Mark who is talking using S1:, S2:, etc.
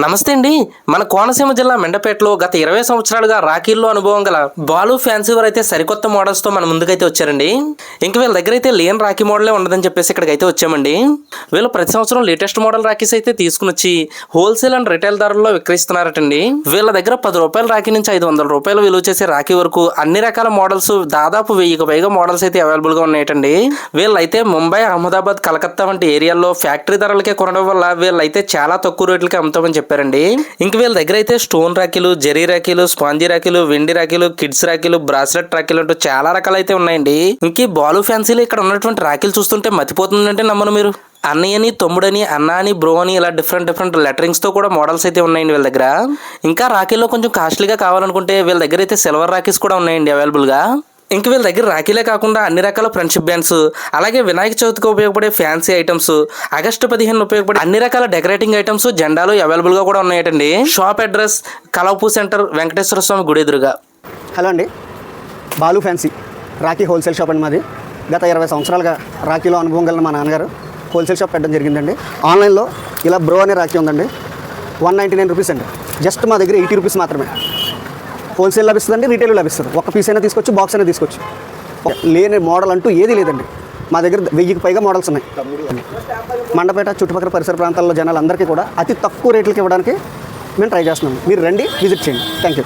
S1: నమస్తే అండి. మన కోనసీమ జిల్లా మెండపేటలో గత ఇరవై సంవత్సరాలుగా రాఖీల్లో అనుభవం గల బాలు ఫ్యాన్సీ వారు అయితే సరికొత్త మోడల్స్తో మన ముందుకైతే వచ్చారండి. ఇంక వీళ్ళ దగ్గర అయితే లేని రాఖీ మోడలే ఉండదని చెప్పేసి ఇక్కడికి అయితే వచ్చామండి. వీళ్ళు ప్రతి సంవత్సరం లేటెస్ట్ మోడల్ రాఖీస్ అయితే తీసుకుని వచ్చి హోల్సేల్ అండ్ రిటైల్ ధరల్లో విక్రయిస్తున్నారటండి. వీళ్ళ దగ్గర పది రూపాయల రాఖీ నుంచి ఐదు వందల రూపాయలు విలువ చేసే రాఖీ వరకు అన్ని రకాల మోడల్స్ దాదాపు వెయ్యికి పైగా మోడల్స్ అయితే అవైలబుల్గా ఉన్నాయటండి. వీళ్ళైతే ముంబై అహ్మదాబాద్ కలకత్తా వంటి ఏరియాల్లో ఫ్యాక్టరీ ధరలకే కొనడం వల్ల వీళ్ళైతే చాలా తక్కువ రేట్లకి అమ్ముతామని చెప్పారండి. ఇంక వీళ్ళ దగ్గర అయితే స్టోన్ రాఖీలు జరీ రాఖీలు స్పాంజీ రాఖీలు వెండి రాఖీలు కిడ్స్ రాఖీలు బ్రాస్లెట్ రాఖీలు అంటూ చాలా రకాలు అయితే ఉన్నాయండి. ఇంక బాలు ఫ్యాన్సీలు ఇక్కడ ఉన్నటువంటి రాఖీలు చూస్తుంటే మతిపోతుందంటే నమ్మను మీరు. అన్నయ్యని తమ్ముడని అన్న అని బ్రో అని ఇలా డిఫరెంట్ డిఫరెంట్ లెటరింగ్స్తో కూడా మోడల్స్ అయితే ఉన్నాయండి వీళ్ళ దగ్గర. ఇంకా రాఖీల్లో కొంచెం కాస్ట్లీగా కావాలనుకుంటే వీళ్ళ దగ్గర అయితే సిల్వర్ రాఖీస్ కూడా ఉన్నాయండి అవైలబుల్గా. ఇంక వీళ్ళ దగ్గర రాఖీలే కాకుండా అన్ని రకాల ఫ్రెండ్షిప్ బ్యాండ్స్ అలాగే వినాయక చవితికి ఉపయోగపడే ఫ్యాన్సీ ఐటమ్స్ ఆగస్టు పదిహేను ఉపయోగపడే అన్ని రకాల డెకరేటింగ్ ఐటమ్స్ జెండాలు అవైలబుల్గా కూడా ఉన్నాయటండి. షాప్ అడ్రస్ కలవపూ సెంటర్ వెంకటేశ్వర స్వామి గుడి ఎదురుగా.
S2: హలో అండి. Balu fancy rakhi wholesale shop అండి మాది. గత ఇరవై సంవత్సరాలుగా రాఖీలో అనుభవం కలిగిన మా నాన్నగారు హోల్సేల్ షాప్ పెట్టడం జరిగిందండి. ఆన్లైన్లో ఇలా బ్రో అనే రాఖీ ఉందండి. వన్ నైంటీ నైన్ రూపీస్ అండి. జస్ట్ మా దగ్గర ఎయిటీ రూపీస్ మాత్రమే. హోల్సేల్ లభిస్తుందండి రీటైల్ లభిస్తుంది. ఒక పీస్ అయినా తీసుకోవచ్చు బాక్స్ అయినా తీసుకోవచ్చు. లేని మోడల్ అంటూ ఏది లేదండి. మా దగ్గర వెయ్యికి పైగా మోడల్స్ ఉన్నాయి. మండపేట చుట్టుపక్కల పరిసర ప్రాంతాల్లో జనాలందరికీ కూడా అతి తక్కువ రేట్లకి ఇవ్వడానికి మేము ట్రై చేస్తున్నాం. మీరు రండి విజిట్ చేయండి. Thank you